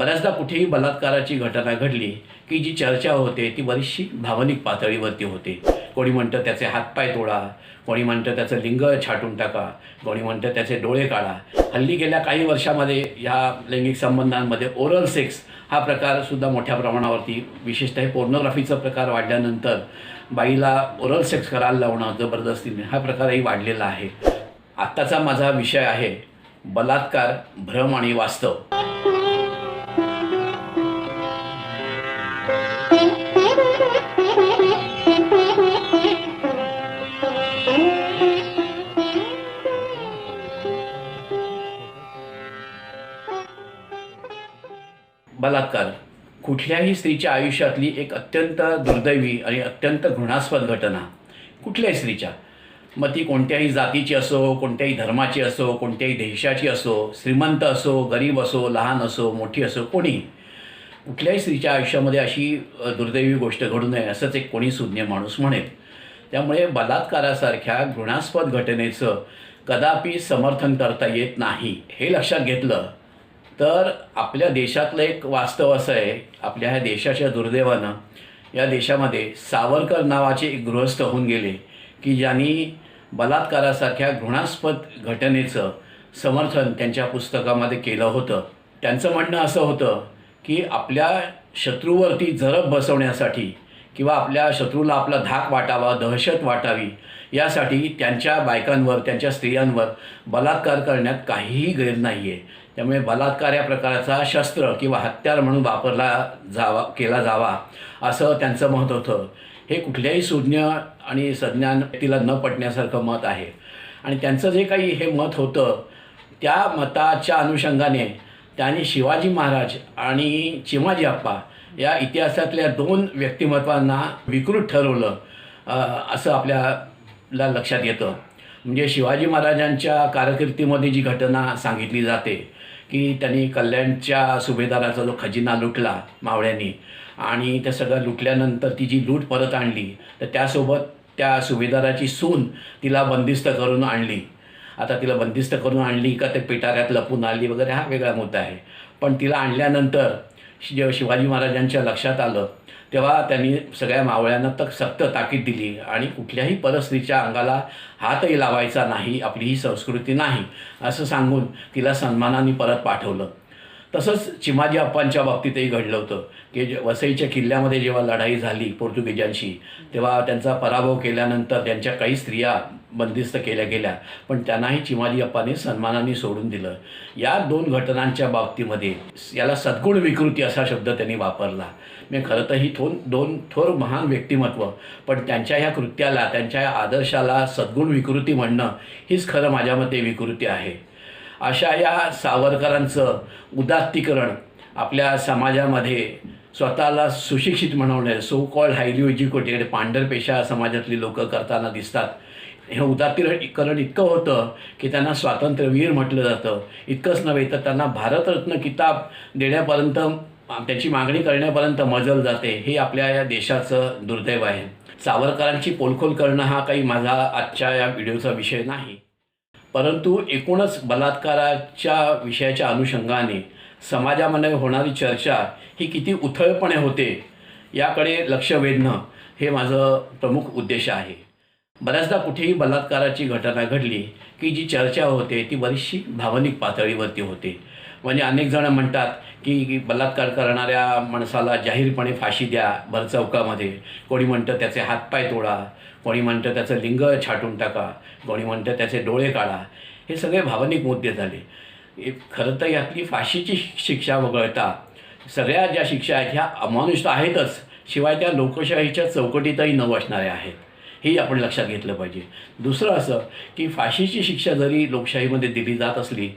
बऱ्याचदा कुठेही बलात्काराची घटना घडली की जी चर्चा होते ती बरीचशी भावनिक पातळीवरती होते. कोणी म्हणतं त्याचे हातपाय तोडा कोणी म्हणतं त्याचं लिंग छाटून टाका कोणी म्हणतं त्याचे डोळे काढा. हल्ली गेल्या काही वर्षामध्ये ह्या लैंगिक संबंधांमध्ये ओरल सेक्स हा प्रकारसुद्धा मोठ्या प्रमाणावरती विशेषतः पोर्नोग्राफीचा प्रकार वाढल्यानंतर बाईला ओरल सेक्स करायला लावणं जबरदस्तीने हा प्रकारही वाढलेला आहे. आत्ताचा माझा विषय आहे बलात्कार भ्रम आणि वास्तव. बलात्कार. कुठल्याही स्त्रीच्या आयुष्यातली एक अत्यंत दुर्दैवी आणि अत्यंत घृणास्पद घटना. कुठल्याही स्त्रीच्या. मग ती कोणत्याही जातीची असो कोणत्याही धर्माची असो कोणत्याही देशाची असो श्रीमंत असो गरीब असो लहान असो मोठी असो कोणी कुठल्याही स्त्रीच्या आयुष्यामध्ये अशी दुर्दैवी गोष्ट घडू नये असंच एक कोणी सुज्ञ माणूस म्हणेल. त्यामुळे बलात्कारासारख्या घृणास्पद घटनेचं कदापि समर्थन करता येत नाही हे लक्षात घेतलं तर आपल्या देशातलं एक वास्तव असं आहे आपल्या ह्या देशाच्या दुर्दैवानं या देशामध्ये सावरकर नावाचे एक गृहस्थ होऊन गेले की ज्यांनी बलात्कारासारख्या घृणास्पद घटनेचं समर्थन त्यांच्या पुस्तकामध्ये केलं होतं. त्यांचं म्हणणं असं होतं की आपल्या शत्रूवरती जरब बसवण्यासाठी किंवा आपल्या शत्रूला आपला धाक वाटावा दहशत वाटावी यासाठी त्यांच्या बायकांवर त्यांच्या स्त्रियांवर बलात्कार करण्यात काहीही गैर नाही आहे त्यामुळे बलात्कार या प्रकाराचा शस्त्र किंवा हत्यार म्हणून वापरला जावा केला जावा असं त्यांचं मत होतं. हे कुठल्याही सुज्ञ आणि सज्ञान व्यक्तीला न पटण्यासारखं मत आहे. आणि त्यांचं जे काही हे मत होतं त्या मताच्या अनुषंगाने त्यांनी शिवाजी महाराज आणि चिमाजी आप्पा या इतिहासातल्या दोन व्यक्तिमत्वांना विकृत ठरवलं असं आपल्याला लक्षात येतं. म्हणजे शिवाजी महाराजांच्या कारकिर्दीमध्ये जी घटना सांगितली जाते की त्यांनी कल्याणच्या सुभेदाराचा जो खजिना लुटला मावळ्यांनी आणि ते सगळं लुटल्यानंतर ती जी लूट परत आणली तर त्यासोबत त्या सुभेदाराची सून तिला बंदिस्त करून आणली. आता तिला बंदिस्त करून आणली का ते पिटाऱ्यात लपून आली वगैरे हा वेगळा मुद्दा आहे. पण तिला आणल्यानंतर शि- जेव्हा शिवाजी महाराजांच्या लक्षात आलं तेव्हा त्यांनी सगळ्या मावळ्यांना तक सक्त ताकीद दिली आणि कुठल्याही परस्त्रीच्या अंगाला हातही लावायचा नाही आपली ही संस्कृती नाही असं सांगून तिला सन्मानाने परत पाठवलं. तसंच चिमाजी अप्पांच्या बाबतीतही घडलं होतं. की जे वसईच्या किल्ल्यामध्ये जेव्हा लढाई झाली पोर्तुगीजांशी तेव्हा त्यांचा पराभव केल्यानंतर त्यांच्या काही स्त्रिया बंदिस्त केल्या गेल्या. पण त्यांनाही चिमाजी अप्पाने सन्मानाने सोडून दिलं. या दोन घटनांच्या बाबतीमध्ये याला सद्गुण विकृती असा शब्द त्यांनी वापरला. मी खरं तर ही थोन दोन थोर महान व्यक्तिमत्व पण त्यांच्या ह्या कृत्याला त्यांच्या या आदर्शाला सद्गुण विकृती म्हणणं हीच खरं माझ्या मते विकृती आहे. अशा या सावरकरांचं उदात्तीकरण आपल्या समाजामध्ये स्वतःला सुशिक्षित म्हणवणे सो कॉल्ड हायली एज्युकेटेड पांढरपेशा समाजातली लोक करताना दिसतात. हे उदात्तीकरण इतकं होतं की त्यांना स्वातंत्र्यवीर म्हटलं जातं. इतकंच नव्हे तर त्यांना भारतरत्न किताब देण्यापर्यंत त्याची मागणी करण्यापर्यंत मजल जाते. हे आपल्या या देशाचं दुर्दैव आहे. सावरकरांची पोलखोल करणं हा काही माझा आजच्या या व्हिडिओचा विषय नाही. परंतु एकूणच बलात्काराच्या विषयाच्या अनुषंगाने समाजामध्ये होणारी चर्चा ही किती उथळपणे होते याकडे लक्ष वेधणं हे माझं प्रमुख उद्देश आहे. बऱ्याचदा कुठेही बलात्काराची घटना घडली की जी चर्चा होते ती बरीचशी भावनिक पातळीवरती होते. म्हणजे अनेक जण म्हणतात की बलात्कार करणाऱ्या माणसाला जाहीरपणे फाशी द्या भरचौकामध्ये. कोणी म्हणतं त्याचे हातपाय तोडा कोणी म्हणतं त्याचं लिंग छाटून टाका कोणी म्हणतं त्याचे डोळे काढा. हे सगळे भावनिक मुद्दे झाले. खरं तर यातली फाशीची शिक्षा वगळता सगळ्या ज्या शिक्षा आहेत ह्या अमानुष तर आहेतच. शिवाय त्या लोकशाहीच्या चौकटीतही न बसणाऱ्या आहेत. हे आपण लक्षात घेतलं पाहिजे. दुसरं असं की फाशीची शिक्षा जरी लोकशाहीमध्ये दिली जात असली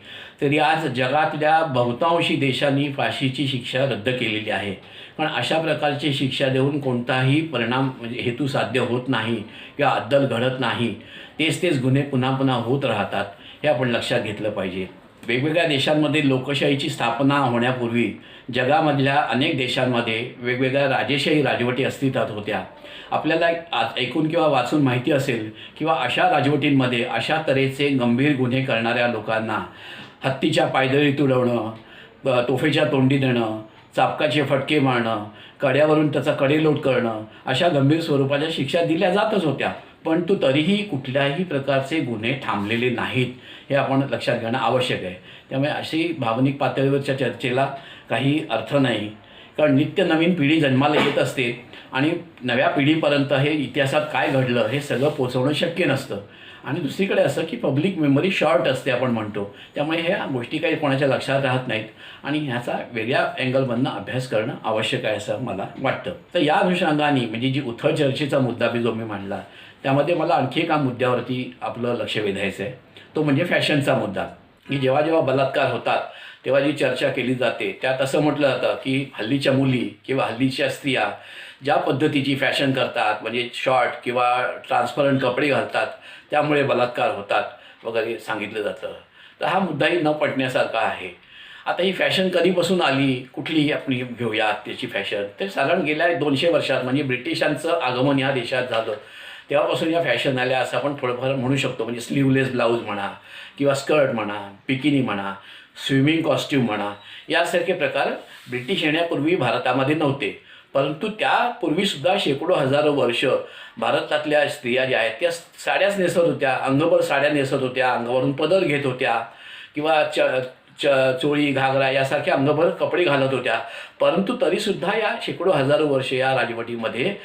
तरी आज जगातल्या बहुतांशी देशांनी फाशीची शिक्षा रद्द केलेली आहे. पण अशा प्रकारची शिक्षा देऊन कोणताही परिणाम म्हणजे हेतू साध्य होत नाही किंवा अद्दल घडत नाही तेच तेच गुन्हे पुन्हा पुन्हा होत राहतात हे आपण लक्षात घेतलं पाहिजे. वेगवेगळ्या देशांमध्ये लोकशाहीची स्थापना होण्यापूर्वी जगामधल्या अनेक देशांमध्ये वेगवेगळ्या राजेशाही राजवटी अस्तित्वात होत्या. आपल्याला ऐकून किंवा वाचून माहिती असेल किंवा अशा राजवटींमध्ये अशा तऱ्हेचे गंभीर गुन्हे करणाऱ्या लोकांना हत्तीच्या पायदळी तुडवणं तोफेच्या तोंडी देणं चापकाचे फटके मारणं कड्यावरून त्याचा कडेलोट करणं अशा गंभीर स्वरूपाच्या शिक्षा दिल्या जातच होत्या. पण तो तरीही कुठल्याही प्रकारचे गुन्हे थांबलेले नाहीत हे आपण लक्षात घेणं आवश्यक आहे. त्यामुळे अशी भावनिक पातळीवरच्या चर्चेला काही अर्थ नाही. कारण नित्य नवीन पिढी जन्माला येत असते आणि नव्या पिढीपर्यंत हे इतिहासात काय घडलं हे सगळं पोचवणं शक्य नसतं. आणि दुसरीकडे असं की पब्लिक मेमरी शॉर्ट असते आपण म्हणतो. त्यामुळे ह्या गोष्टी काही कोणाच्या लक्षात राहत नाहीत. आणि ह्याचा वेगळ्या अँगलमधनं अभ्यास करणं आवश्यक आहे असं मला वाटतं. तर या अनुषंगाने म्हणजे जी उथळ चर्चेचा मुद्दा बी जो मी मांडला त्यामध्ये मला आणखी एका मुद्द्यावरती आपलं लक्ष वेधायचं आहे तो म्हणजे फॅशनचा मुद्दा. की जेव्हा जेव्हा बलात्कार होतात तेव्हा जी चर्चा केली जाते त्यात असं म्हटलं जातं की हल्लीच्या मुली किंवा हल्लीच्या स्त्रिया ज्या पद्धतीची फॅशन करतात म्हणजे शॉर्ट किंवा ट्रान्सपरंट कपडे घालतात त्यामुळे बलात्कार होतात वगैरे सांगितलं जातं. तर हा मुद्दाही न पटण्यासारखा आहे. आता ही फॅशन कधीपासून आली? कुठलीही आपण घेऊया त्याची फॅशन. ते साधारण गेल्या दोनशे वर्षात म्हणजे ब्रिटिशांचं आगमन या देशात झालं. तेव्हापासून या फॅशन आल्या असं आपण थोडंफार म्हणू शकतो. म्हणजे स्लीवलेस ब्लाऊज म्हणा किंवा स्कर्ट म्हणा पिकिनी म्हणा. स्विमिंग कॉस्ट्यूम म्हणा यासारखे प्रकार ब्रिटिश येण्यापूर्वी भारतामध्ये नव्हते. परंतु त्यापूर्वीसुद्धा शेकडो हजारो वर्ष भारतातल्या स्त्रिया ज्या आहेत त्या साड्याच नेसत होत्या अंगभर साड्या नेसत होत्या अंगावरून पदर घेत होत्या किंवा च च चोळी घागरा यासारखे अंगभर कपडे घालत होत्या. परंतु तरीसुद्धा या शेकडो हजारो वर्ष या राजवटीमध्ये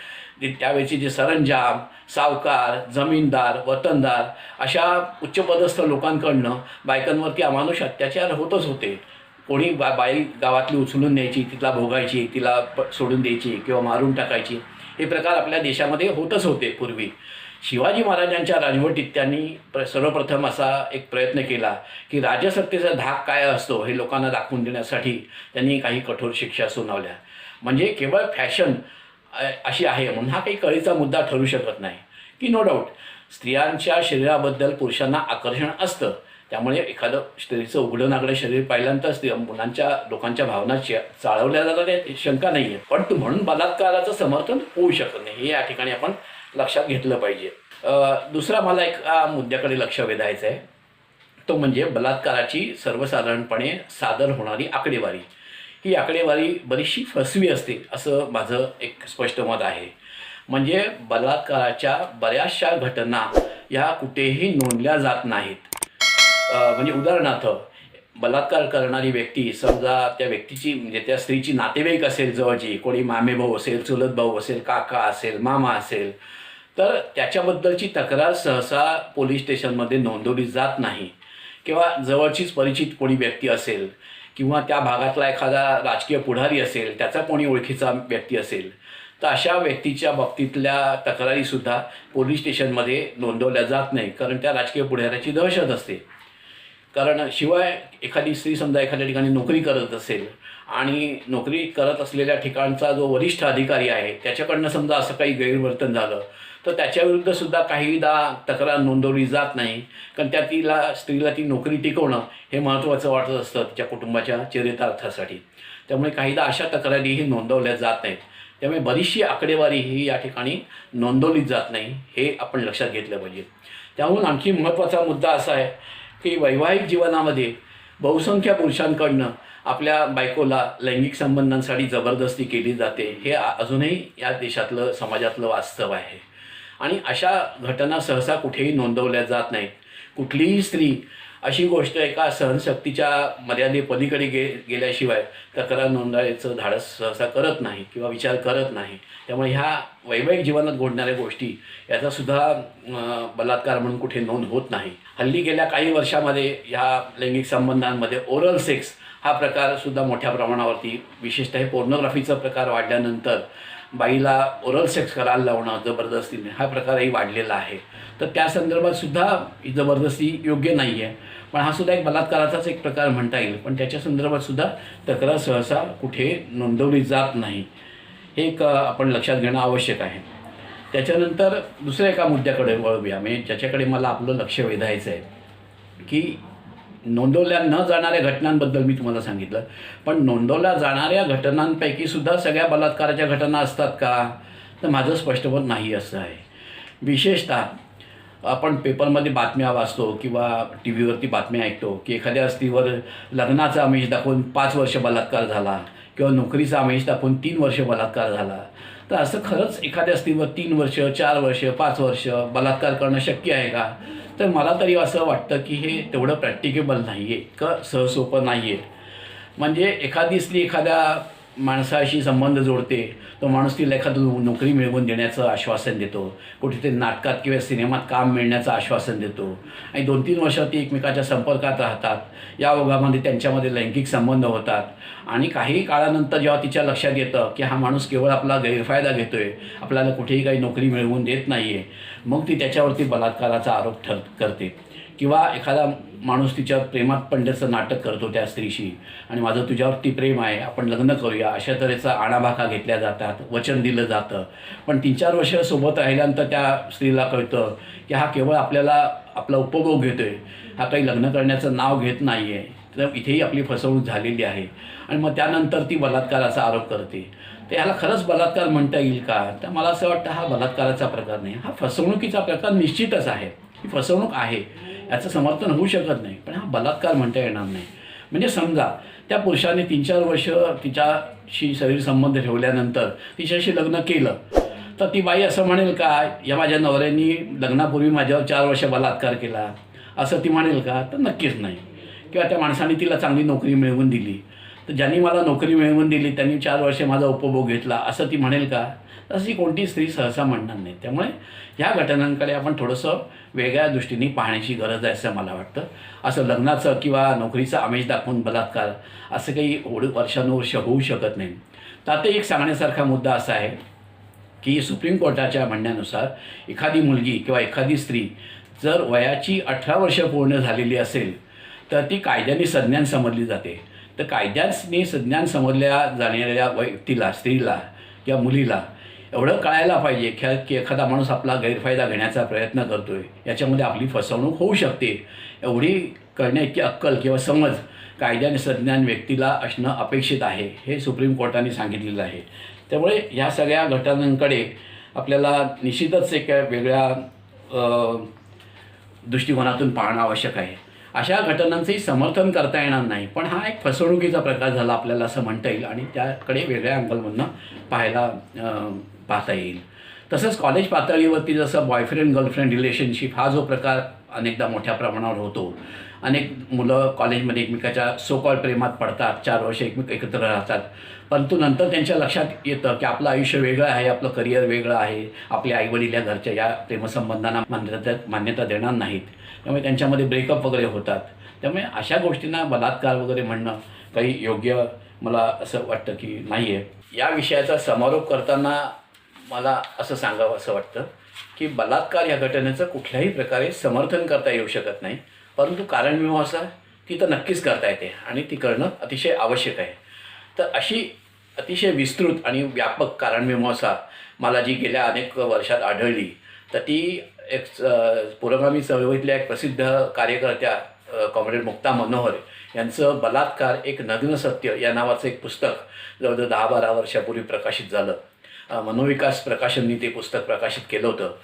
त्यावेळचे जे सरंजाम सावकार जमीनदार वतनदार अशा उच्चपदस्थ लोकांकडनं बायकांवरती अमानुष अत्याचार होतच होते. कोणी बा बाई गावातली उचलून न्यायची तिला भोगायची तिला प सोडून द्यायची किंवा मारून टाकायची हे प्रकार आपल्या देशामध्ये होतच होते पूर्वी. शिवाजी महाराजांच्या राजवटीत त्यांनी प्र सर्वप्रथम असा एक प्रयत्न केला की राजसत्तेचा धाक काय असतो हे लोकांना दाखवून देण्यासाठी त्यांनी काही कठोर शिक्षा सुनावल्या. म्हणजे केवळ फॅशन अशी आहे. म्हणून हा काही कळीचा मुद्दा ठरू शकत नाही. की नो डाऊट स्त्रियांच्या शरीराबद्दल पुरुषांना आकर्षण असतं. त्यामुळे एखादं स्त्रीचं उघडं नागडं शरीर पाहिल्यानंतर स्त्री मुलांच्या लोकांच्या भावना चाळवल्या जातात शंका नाही आहे पण तू म्हणून बलात्काराचं समर्थन होऊ शकत नाही. हे या ठिकाणी आपण लक्षात घेतलं पाहिजे. दुसरा मला एक मुद्द्याकडे लक्ष वेधायचं आहे तो म्हणजे बलात्काराची सर्वसाधारणपणे सादर होणारी आकडेवारी. ही आकडेवारी बरीचशी फसवी असते असं माझं एक स्पष्ट मत आहे. म्हणजे बलात्काराच्या बऱ्याचशा घटना ह्या कुठेही नोंदल्या जात नाहीत. म्हणजे उदाहरणार्थ बलात्कार करणारी व्यक्ती समजा त्या व्यक्तीची म्हणजे त्या स्त्रीची नातेवाईक असेल जवळची कोणी मामे भाऊ असेल चुलत भाऊ असेल काका असेल मामा असेल तर त्याच्याबद्दलची तक्रार सहसा पोलीस स्टेशनमध्ये नोंदवली जात नाही. किंवा जवळचीच परिचित कोणी व्यक्ती असेल किंवा त्या भागातला एखादा राजकीय पुढारी असेल त्याचा कोणी ओळखीचा व्यक्ती असेल तर अशा व्यक्तीच्या बाबतीतल्या तक्रारीसुद्धा पोलीस स्टेशनमध्ये नोंदवल्या जात नाही कारण त्या राजकीय पुढाऱ्याची दहशत असते. कारण शिवाय एखादी स्त्री समजा एखाद्या ठिकाणी नोकरी करत असेल आणि नोकरी करत असलेल्या ठिकाणचा जो वरिष्ठ अधिकारी आहे त्याच्याकडनं समजा असं काही गैरवर्तन झालं तर त्याच्याविरुद्ध सुद्धा काहीदा तक्रार नोंदवली जात नाही. कारण त्या तिला स्त्रीला ती नोकरी टिकवणं हे महत्त्वाचं वाटत असतं तिच्या कुटुंबाच्या चरितार्थासाठी. त्यामुळे काहीदा अशा तक्रारीही नोंदवल्या जात नाहीत. त्यामुळे बरीचशी आकडेवारी ही या ठिकाणी नोंदवली जात नाही हे आपण लक्षात घेतलं पाहिजे. त्याहून आणखी महत्त्वाचा मुद्दा असा आहे की वैवाहिक जीवनामध्ये बहुसंख्य पुरुषांकडनं आपल्या बायकोला लैंगिक संबंधांसाठी जबरदस्ती केली जाते हे अजूनही या देशातलं समाजातलं वास्तव आहे. आणि अशा घटना सहसा कुठेही नोंदवल्या जात नाहीत. कुठलीही स्त्री अशी गोष्ट एका सहनशक्तीच्या मर्यादेपलीकडे गे गेल्याशिवाय तक्रार नोंदवायचं धाडस सहसा करत नाही किंवा विचार करत नाही. त्यामुळे ह्या वैवाहिक जीवनात घडणाऱ्या गोष्टी याचा सुद्धा बलात्कार म्हणून कुठे नोंद होत नाही. हल्ली गेल्या काही वर्षामध्ये ह्या लैंगिक संबंधांमध्ये ओरल सेक्स हा प्रकारसुद्धा मोठ्या प्रमाणावरती विशेषतः पोर्नोग्राफीचा प्रकार वाढल्यानंतर बाईला ओरल सेक्स करायला लावणं जबरदस्तीने हा प्रकारही वाढलेला आहे. तर त्या संदर्भात सुद्धा ही जबरदस्ती योग्य नाही आहे पण हा सुद्धा एक बलात्काराचाच एक प्रकार म्हणता येईल. पण त्याच्या संदर्भात सुद्धा तक्रार सहसा कुठे नोंदवली जात नाही. हे एक आपण लक्षात घेणं आवश्यक आहे. त्याच्यानंतर दुसऱ्या एका मुद्द्याकडे वळूया. म्हणजे ज्याच्याकडे मला आपलं लक्ष वेधायचं आहे की नोंदवल्या न जाणाऱ्या घटनांबद्दल मी तुम्हाला सांगितलं. पण नोंदवल्या जाणाऱ्या घटनांपैकी सुद्धा सगळ्या बलात्काराच्या घटना असतात का? तर माझं स्पष्टपण नाही असं आहे. विशेषतः आपण पेपरमध्ये बातम्या वाचतो किंवा टी व्हीवरती बातम्या ऐकतो की एखाद्या स्त्रीवर लग्नाचा आमिष दाखवून पाच वर्ष बलात्कार झाला किंवा नोकरीचा आमिष दाखवून तीन वर्ष बलात्कार झाला. तर असं खरंच एखाद्या स्त्रीवर तीन वर्ष चार वर्ष पाच वर्ष बलात्कार करणं शक्य आहे का? तर मला तरी असं वाटतं की हे तेवढं प्रॅक्टिकेबल नाही आहे इतकं सहसोपं नाही आहे म्हणजे एखादीसनी एखाद्या माणसाशी संबंध जोडते तो माणूस ती लेखातून नोकरी मिळवून देण्याचं आश्वासन देतो. कुठेतरी नाटकात किंवा सिनेमात काम मिळण्याचं आश्वासन देतो. आणि दोन तीन वर्ष ती एकमेकाच्या संपर्कात राहतात. या ओघामध्ये त्यांच्यामध्ये लैंगिक संबंध होतात. आणि काही काळानंतर जेव्हा तिच्या लक्षात येतं की हा माणूस केवळ आपला गैरफायदा घेतो आहे आपल्याला कुठेही काही नोकरी मिळवून देत नाही आहे मग ती त्याच्यावरती बलात्काराचा आरोप ठर करते. किंवा एखादा माणूस तिच्या प्रेमात पडण्याचं नाटक करतो त्या स्त्रीशी आणि माझं तुझ्यावरती प्रेम आहे आपण लग्न करूया अशा तऱ्हेचा आणाभाका घेतल्या जातात वचन दिलं जातं. पण तीन चार वर्ष सोबत राहिल्यानंतर त्या स्त्रीला कळतं की हा केवळ आपल्याला आपला उपभोग घेतो आहे हा काही लग्न करण्याचं नाव घेत नाही आहे तर इथेही आपली फसवणूक झालेली आहे. आणि मग त्यानंतर ती बलात्काराचा आरोप करते. तर ह्याला खरंच बलात्कार म्हणता येईल का? तर मला असं वाटतं हा बलात्काराचा प्रकार नाही. हा फसवणुकीचा प्रकार निश्चितच आहे. ही फसवणूक आहे. याचं समर्थन होऊ शकत नाही. पण हा बलात्कार म्हणता येणार नाही. म्हणजे समजा त्या पुरुषाने तीन चार वर्ष तिच्याशी शरीर संबंध ठेवल्यानंतर तिच्याशी लग्न केलं तर ती बाई असं म्हणेल का या माझ्या नवऱ्यांनी लग्नापूर्वी माझ्यावर चार वर्ष बलात्कार केला. असं ती म्हणेल का? तर नक्कीच नाही. किंवा त्या माणसाने तिला चांगली नोकरी मिळवून दिली. तर ज्यांनी मला नोकरी मिळवून दिली त्यांनी चार वर्षे माझा उपभोग घेतला असं ती म्हणेल का? तशी कोणती स्त्री सहसा म्हणणार नाही. त्यामुळे ह्या घटनांकडे आपण थोडंसं वेगळ्या दृष्टीने पाहण्याची गरज आहे असं मला वाटतं. असं लग्नाचं किंवा नोकरीचं आमिष दाखवून बलात्कार असं काही ओढ वर्षानुवर्ष होऊ शकत नाही. तर आता एक सांगण्यासारखा मुद्दा असा आहे की सुप्रीम कोर्टाच्या म्हणण्यानुसार एखादी मुलगी किंवा एखादी स्त्री जर वयाची अठरा वर्ष पूर्ण झालेली असेल तर ती कायद्याने संज्ञान समजली जाते. तर कायद्याने संज्ञान समजल्या जाणाऱ्या व्यक्तीला स्त्रीला किंवा मुलीला एवढं कळायला पाहिजे. की की एखादा माणूस आपला गैरफायदा घेण्याचा प्रयत्न करतो आहे याच्यामध्ये आपली फसवणूक होऊ शकते. एवढी करण्याची अक्कल किंवा समज कायद्याने संज्ञान व्यक्तीला असणं अपेक्षित आहे हे सुप्रीम कोर्टाने सांगितलेलं आहे. त्यामुळे ह्या सगळ्या घटनांकडे आपल्याला निश्चितच एक वेगळ्या दृष्टिकोनातून पाहणं आवश्यक आहे. अशा घटनांचंही समर्थन करता येणार नाही पण हा एक फसवणुकीचा प्रकार झाला आपल्याला असं म्हणता येईल आणि त्याकडे वेगळ्या अँगलमधनं पाहायला पाहता येईल. तसंच कॉलेज पातळीवरती जसं बॉयफ्रेंड गर्लफ्रेंड रिलेशनशिप हा जो प्रकार अनेकदा मोठ्या प्रमाणावर होतो. अनेक मुलं कॉलेजमध्ये एकमेकाच्या सोकॉल प्रेमात पडतात चार वर्ष एकमेक एकत्र राहतात. परंतु नंतर त्यांच्या लक्षात येतं की आपलं आयुष्य वेगळं आहे आपलं करिअर वेगळं आहे. आपले आईवडील या घरच्या या प्रेमसंबंधांना मान्यता मान्यता देणार नाहीत. त्यामुळे त्यांच्यामध्ये ब्रेकअप वगैरे होतात. त्यामुळे अशा गोष्टींना बलात्कार वगैरे म्हणणं काही योग्य मला असं वाटतं की नाही आहे या विषयाचा समारोप करताना मला असं सांगावं असं वाटतं की बलात्कार या घटनेचं कुठल्याही प्रकारे समर्थन करता येऊ शकत नाही. परंतु कारणमीमांसा हो ती तर नक्कीच करता येते आणि ती करणं अतिशय आवश्यक आहे. तर अशी अतिशय विस्तृत आणि व्यापक कारणमीमांसा हो मला जी गेल्या अनेक वर्षात आढळली तर ती एक पुरोगामी चळवळीतल्या एक प्रसिद्ध कार्यकर्त्या कॉम्रेड मुक्ता मनोहर यांचं बलात्कार एक नग्न सत्य या नावाचं एक पुस्तक जवळजवळ दहा बारा वर्षापूर्वी प्रकाशित झालं. मनोविकास प्रकाशननी ते पुस्तक प्रकाशित केलं होतं.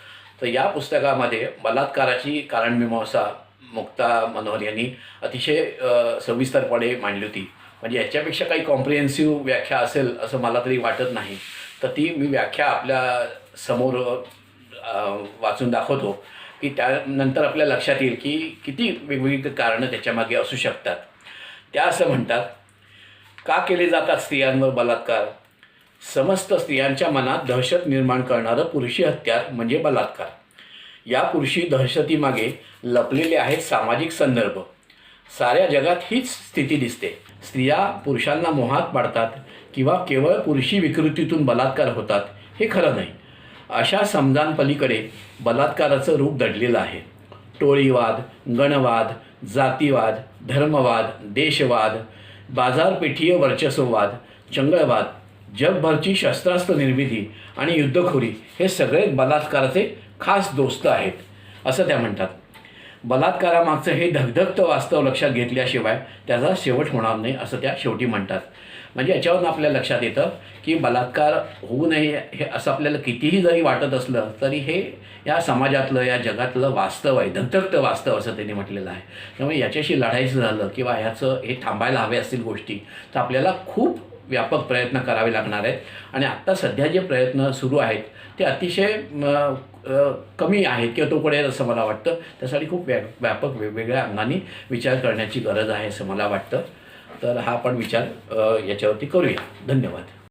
तर या पुस्तकामध्ये बलात्काराची कारणमीमांसा मुक्ता मनोहर यांनी अतिशय सविस्तरपणे मांडली होती. म्हणजे याच्यापेक्षा काही कॉम्प्रिहेन्सिव्ह व्याख्या असेल असं मला तरी वाटत नाही. तर ती मी व्याख्या आपल्यासमोर वाचून दाखवतो. की त्यानंतर आपल्या लक्षात येईल की किती वेगवेगळी कारणं त्याच्यामागे असू शकतात. त्या असं म्हणतात का केले जातात स्त्रियांवर बलात्कार? समस्त स्त्रियांच्या मनात दहशत निर्माण करणारं पुरुषी हत्यार म्हणजे बलात्कार. या पुरुषी दहशतीमागे लपलेले आहेत सामाजिक संदर्भ. साऱ्या जगात हीच स्थिती दिसते. स्त्रिया पुरुषांना मोहात पाडतात किंवा केवळ पुरुषी विकृतीतून बलात्कार होतात हे खरं नाही. अशा समजांपलीकडे बलात्काराचं रूप दडलेलं आहे. टोळीवाद गणवाद जातीवाद धर्मवाद देशवाद बाजारपेठीय वर्चस्ववाद चंगळवाद जगभरची शस्त्रास्त्र निर्मिती आणि युद्धखोरी हे सगळे बलात्काराचे खास दोस्त आहेत असं त्या म्हणतात. बलात्कारामागचं हे धगधगतं वास्तव लक्षात घेतल्याशिवाय त्याचा शेवट होणार नाही असं त्या शेवटी म्हणतात. म्हणजे याच्यावरून आपल्या लक्षात येतं की बलात्कार होऊ नये हे असं आपल्याला कितीही जरी वाटत असलं तरी हे या समाजातलं या जगातलं वास्तव आहे धगधगतं वास्तव असं त्यांनी म्हटलेलं आहे. त्यामुळे याच्याशी लढायचं झालं किंवा ह्याचं हे थांबायला हवे असतील गोष्टी तर आपल्याला खूप व्यापक प्रयत्न करावे लागणार आहेत. आणि आत्ता सध्या जे प्रयत्न सुरू आहेत ते अतिशय कमी आहेत किंवा तो पडेल असं मला वाटतं. त्यासाठी खूप व्या व्यापक वेगवेगळ्या अंगाने विचार करण्याची गरज आहे असं मला वाटतं. तर हा आपण विचार याच्यावरती करूया. धन्यवाद.